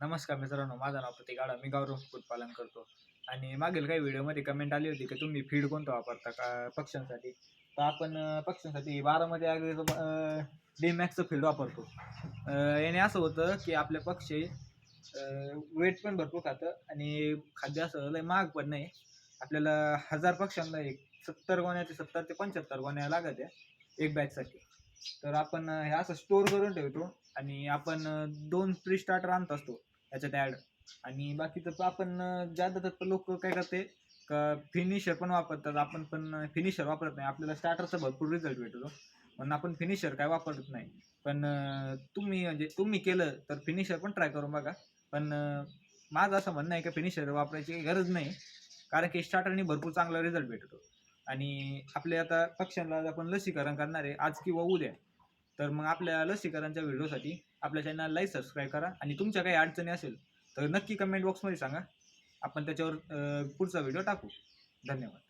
नमस्कार मित्रांनो माझं नाव प्रतीक आडा. मी गौरव कुक्कुटपालन करतो. आणि मागील काही व्हिडिओमध्ये कमेंट आली होती की तुम्ही फीड कोणतं वापरता का पक्ष्यांसाठी? तर आपण पक्ष्यांसाठी बारामध्ये अगदी डीमॅक्सचं फीड वापरतो. याने असं होतं की आपले पक्षी वेट पण भरपूर खातं आणि खाद्य असं लय महाग पण नाही. आपल्याला हजार पक्ष्यांना एक सत्तर गोण्याचे सत्तर ते पंच्याहत्तर गोण्या लागत आहे एक बॅचसाठी तर आपण हे असं स्टोअर करून ठेवतो आणि आपण दोन प्री स्टार्टर आणत असतो. याच्यात ॲड आणि बाकीचं तर आपण ज्यादा ज्यादातर लोक काय करते का फिनिशर पण वापरतात आपण पण फिनिशर वापरत नाही. आपल्याला स्टार्टरचा भरपूर रिझल्ट भेटतो. म्हणून आपण फिनिशर काय वापरत नाही. पण तुम्ही म्हणजे तुम्ही केलं तर फिनिशर पण ट्राय करून बघा. पण माझं असं म्हणणं आहे की फिनिशर वापरायची गरज नाही. कारण की स्टार्टरने भरपूर चांगला रिझल्ट भेटतो. आणि आपले आता पक्ष्यांना आपण लसीकरण करणार आहे. आज किंवा उद्या. तर मग आपल्या लसीकरणच्या व्हिडिओसाठी आपल्या चॅनललाही सबस्क्राईब करा आणि तुमच्या काही अडचणी असेल तर नक्की कमेंट बॉक्समध्ये सांगा. आपण त्याच्यावर पुढचा व्हिडिओ टाकू. धन्यवाद.